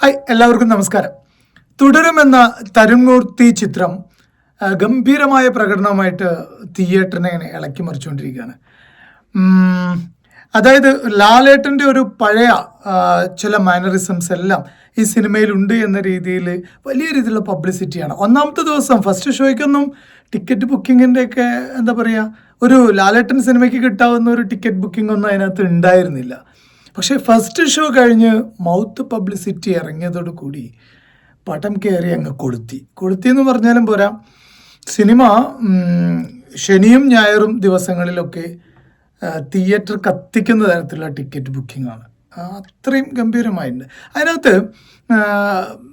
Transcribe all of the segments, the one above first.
Hi എല്ലാവർക്കും നമസ്കാരം. തുടരുമെന്ന തരുൺമൂർത്തി ചിത്രം ഗംഭീരമായ പ്രകടനമായിട്ട് തിയേറ്ററിനെ ഇങ്ങനെ ഇളക്കി മറിച്ചുകൊണ്ടിരിക്കുകയാണ്. അതായത് ലാലേട്ടന്റെ ഒരു പഴയ ചില മാനറിസംസ് എല്ലാം ഈ സിനിമയിലുണ്ട് എന്ന രീതിയിൽ വലിയ രീതിയിലുള്ള പബ്ലിസിറ്റിയാണ് ഒന്നാമത്തെ ദിവസം ഫസ്റ്റ് ഷോയ്ക്കൊന്നും ടിക്കറ്റ് ബുക്കിങ്ങിന്റെ ഒക്കെ എന്താ പറയുക ഒരു ലാലേട്ടൻ സിനിമയ്ക്ക് കിട്ടാവുന്ന ഒരു ടിക്കറ്റ് ബുക്കിംഗ് ഒന്നും അതിനകത്ത് ഉണ്ടായിരുന്നില്ല. പക്ഷേ ഫസ്റ്റ് ഷോ കഴിഞ്ഞ് മൗത്ത് പബ്ലിസിറ്റി ഇറങ്ങിയതോടു കൂടി പടം കയറി അങ്ങ് കൊളുത്തി. കൊളുത്തി എന്ന് പറഞ്ഞാലും പോരാ. സിനിമ ശനിയും ഞായറും ദിവസങ്ങളിലൊക്കെ തിയേറ്റർ കത്തിക്കുന്ന തരത്തിലുള്ള ടിക്കറ്റ് ബുക്കിംഗ് ആണ് അത്രയും ഗംഭീരമായിട്ടുണ്ട്. അതിനകത്ത്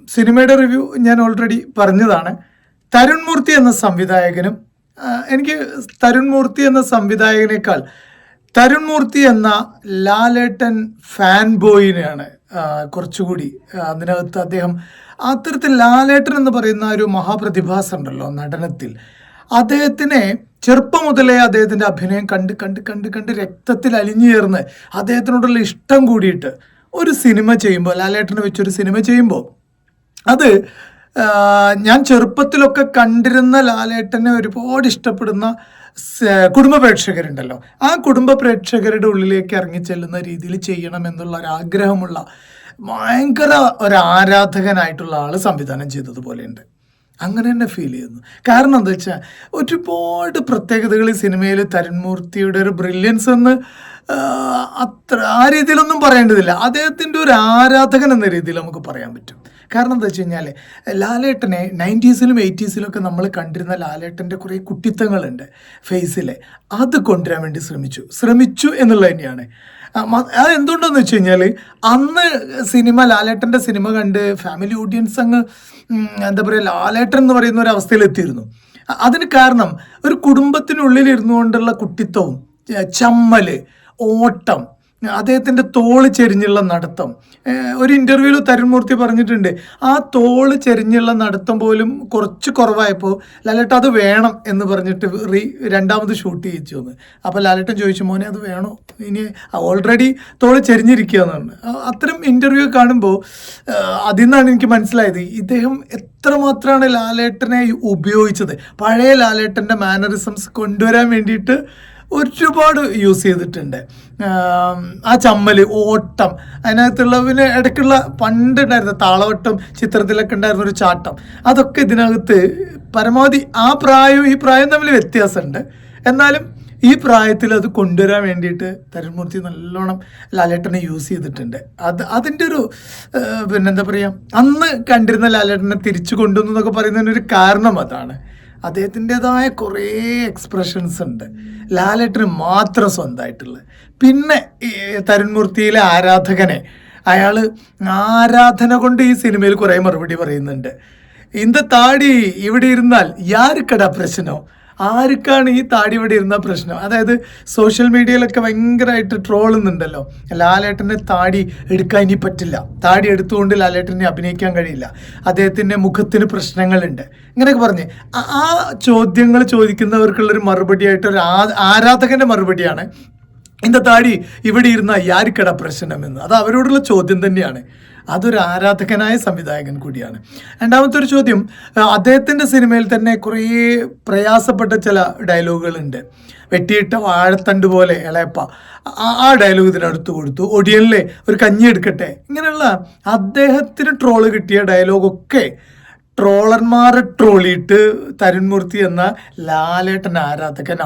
സിനിമയുടെ റിവ്യൂ ഞാൻ ഓൾറെഡി പറഞ്ഞതാണ്. തരുൺമൂർത്തി എന്ന സംവിധായകനും എനിക്ക് തരുൺമൂർത്തി എന്ന സംവിധായകനേക്കാൾ തരുൺ മൂർത്തി എന്ന ലാലേട്ടൻ ഫാൻ ബോയിനെയാണ് കുറച്ചുകൂടി അതിനകത്ത് അദ്ദേഹം അത്തരത്തിൽ ലാലേട്ടൻ എന്ന് പറയുന്ന ഒരു മഹാപ്രതിഭാസം ഉണ്ടല്ലോ നടനത്തിൽ. അദ്ദേഹത്തിനെ ചെറുപ്പം മുതലേ അദ്ദേഹത്തിന്റെ അഭിനയം കണ്ട് കണ്ട് കണ്ട് കണ്ട് രക്തത്തിൽ അലിഞ്ഞു ചേർന്ന് അദ്ദേഹത്തിനോടുള്ള ഇഷ്ടം കൂടിയിട്ട് ഒരു സിനിമ ചെയ്യുമ്പോൾ ലാലേട്ടനെ വെച്ചൊരു സിനിമ ചെയ്യുമ്പോൾ അത് ഞാൻ ചെറുപ്പത്തിലൊക്കെ കണ്ടിരുന്ന ലാലേട്ടനെ ഒരുപാട് ഇഷ്ടപ്പെടുന്ന കുടുംബ പ്രേക്ഷകരുണ്ടല്ലോ. ആ കുടുംബ പ്രേക്ഷകരുടെ ഉള്ളിലേക്ക് ഇറങ്ങിച്ചെല്ലുന്ന രീതിയിൽ ചെയ്യണം എന്നുള്ള ഒരു ആഗ്രഹമുള്ള ഭയങ്കര ഒരു ആരാധകനായിട്ടുള്ള ആൾ സംവിധാനം ചെയ്തതുപോലെയുണ്ട്. അങ്ങനെ തന്നെ ഫീൽ ചെയ്യുന്നു. കാരണം എന്താ വെച്ചാൽ ഒരുപാട് പ്രത്യേകതകൾ സിനിമയിൽ തരുൺമൂർത്തിയുടെ ഒരു ബ്രില്യൻസ് എന്ന് അത്ര ആ രീതിയിലൊന്നും പറയേണ്ടതില്ല. അദ്ദേഹത്തിന്റെ ഒരു ആരാധകൻ എന്ന രീതിയിൽ നമുക്ക് പറയാൻ പറ്റും. കാരണം എന്താ വെച്ച് കഴിഞ്ഞാൽ ലാലേട്ടനെ നയന്റീസിലും എയ്റ്റീസിലും ഒക്കെ നമ്മൾ കണ്ടിരുന്ന ലാലേട്ടന്റെ കുറേ കുട്ടിത്തങ്ങളുണ്ട് ഫേസിൽ അത് കൊണ്ടുവരാൻ വേണ്ടി ശ്രമിച്ചു. ശ്രമിച്ചു എന്നുള്ളത് തന്നെയാണ്. അതെന്തുകൊണ്ടെന്ന് വെച്ച് കഴിഞ്ഞാൽ അന്ന് സിനിമ ലാലേട്ടന്റെ സിനിമ കണ്ട് ഫാമിലി ഓഡിയൻസ് അങ്ങ് എന്താ പറയുക ലാലേട്ടൻ എന്ന് പറയുന്ന ഒരു അവസ്ഥയിലെത്തിയിരുന്നു അതിന് കാരണം ഒരു കുടുംബത്തിനുള്ളിൽ ഇരുന്നു കൊണ്ടുള്ള കുട്ടിത്തവും ചമ്മൽ ഓട്ടം അദ്ദേഹത്തിന്റെ തോൾ ചെരിഞ്ഞുള്ള നടത്തം. ഒരു ഇന്റർവ്യൂവിൽ തരുൺമൂർത്തി പറഞ്ഞിട്ടുണ്ട് ആ തോൾ ചെരിഞ്ഞുള്ള നടത്തം പോലും കുറച്ച് കുറവായപ്പോൾ ലാലേട്ട അത് വേണം എന്ന് പറഞ്ഞിട്ട് റീ രണ്ടാമത് ഷൂട്ട് ചെയ്യിച്ചു എന്ന്. അപ്പോൾ ലാലേട്ടൻ ചോദിച്ചു മോനെ അത് വേണോ? ഇനി ഓൾറെഡി തോൾ ചെരിഞ്ഞിരിക്കുക എന്നാണ് അത്തരം ഇന്റർവ്യൂ കാണുമ്പോൾ അതിൽ നിന്നാണ് എനിക്ക് മനസ്സിലായത് ഇദ്ദേഹം എത്രമാത്രമാണ് ലാലേട്ടനെ ഉപയോഗിച്ചത്. പഴയ ലാലേട്ടന്റെ മാനറിസംസ് കൊണ്ടുവരാൻ വേണ്ടിയിട്ട് ഒരുപാട് യൂസ് ചെയ്തിട്ടുണ്ട്. ആ ചമ്മൽ ഓട്ടം അതിനകത്തുള്ള പിന്നെ ഇടയ്ക്കുള്ള പണ്ട് ഉണ്ടായിരുന്ന താളവട്ടം ചിത്രത്തിലൊക്കെ ഉണ്ടായിരുന്ന ഒരു ചാട്ടം. അതൊക്കെ ഇതിനകത്ത് പരമാവധി ആ പ്രായവും ഈ പ്രായം തമ്മിൽ വ്യത്യാസമുണ്ട്. എന്നാലും ഈ പ്രായത്തിൽ അത് കൊണ്ടുവരാൻ വേണ്ടിയിട്ട് തരുൺമൂർത്തി നല്ലോണം ലാലേട്ടനെ യൂസ് ചെയ്തിട്ടുണ്ട്. അത് അതിന്റെ ഒരു പിന്നെന്താ പറയുക അന്ന് കണ്ടിരുന്ന ലാലേട്ടനെ തിരിച്ചു കൊണ്ടുവന്നു എന്നൊക്കെ പറയുന്നതിനൊരു കാരണം അതാണ്. അദ്ദേഹത്തിന്റെതായ കുറേ എക്സ്പ്രഷൻസ് ഉണ്ട്. ലാലേട്ടന് മാത്രം സ്വന്തമായിട്ടുള്ളത് പിന്നെ തരുൺമൂർത്തിയിലെ ആരാധകനെ അയാൾ ആരാധന കൊണ്ട് ഈ സിനിമയിൽ കുറേ മറുപടി പറയുന്നുണ്ട്. ഇന്ത താടി ഇവിടെ ഇരുന്നാൽ യാർക്കടാ പ്രശ്നം? ആർക്കാണ് ഈ താടി ഇവിടെ ഇരുന്ന പ്രശ്നം? അതായത് സോഷ്യൽ മീഡിയയിലൊക്കെ ഭയങ്കരമായിട്ട് ട്രോളുന്നുണ്ടല്ലോ ലാലേട്ടന്റെ താടി എടുക്കാൻ ഇനി പറ്റില്ല. താടി എടുത്തുകൊണ്ട് ലാലേട്ടനെ അഭിനയിക്കാൻ കഴിയില്ല. അദ്ദേഹത്തിന്റെ മുഖത്തിന് പ്രശ്നങ്ങളുണ്ട്. ഇങ്ങനെയൊക്കെ പറഞ്ഞ്. ആ ചോദ്യങ്ങൾ ചോദിക്കുന്നവർക്കുള്ളൊരു മറുപടിയായിട്ട് ഒരു ആരാധകന്റെ മറുപടിയാണ് എന്റെ താടി ഇവിടെ ഇരുന്ന ആർക്കട പ്രശ്നം എന്ന് അത് അവരോടുള്ള ചോദ്യം തന്നെയാണ്. അതൊരു ആരാധകനായ സംവിധായകൻ കൂടിയാണ്. രണ്ടാമത്തെ ഒരു ചോദ്യം അദ്ദേഹത്തിന്റെ സിനിമയിൽ തന്നെ കുറേ പ്രയാസപ്പെട്ട ചില ഡയലോഗുകളുണ്ട്. വെട്ടിയിട്ട വാഴത്തണ്ട് പോലെ ഇളയപ്പ ആ- ഡയലോഗ് ഇതിനടുത്ത് കൊടുത്തു. ഒടിയനിലെ ഒരു കഞ്ഞി എടുക്കട്ടെ. ഇങ്ങനെയുള്ള അദ്ദേഹത്തിന് ട്രോൾ കിട്ടിയ ഡയലോഗൊക്കെ ട്രോളർമാരെ ട്രോളിയിട്ട് തരുൺമൂർത്തി എന്ന ലാലേട്ടൻ ആരാധകൻ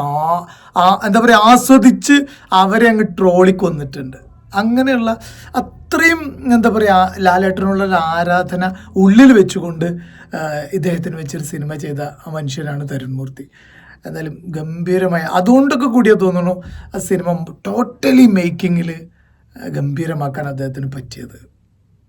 ആ എന്താ പറയുക ആസ്വദിച്ച് അവരെ അങ്ങ് ട്രോളി കൊന്നിട്ടുണ്ട് അങ്ങനെയുള്ള അത്രയും എന്താ പറയുക ലാലേട്ടനുള്ള ഒരു ആരാധന ഉള്ളിൽ വെച്ചുകൊണ്ട് ഇദ്ദേഹത്തിന് വെച്ചൊരു സിനിമ ചെയ്ത ആ മനുഷ്യനാണ് തരുൺമൂർത്തി. എന്തായാലും ഗംഭീരമായ അതുകൊണ്ടൊക്കെ കൂടിയാ തോന്നുന്നു ആ സിനിമ ടോട്ടലി മേക്കിങ്ങിൽ ഗംഭീരമാക്കാൻ അദ്ദേഹത്തിന് പറ്റിയത്.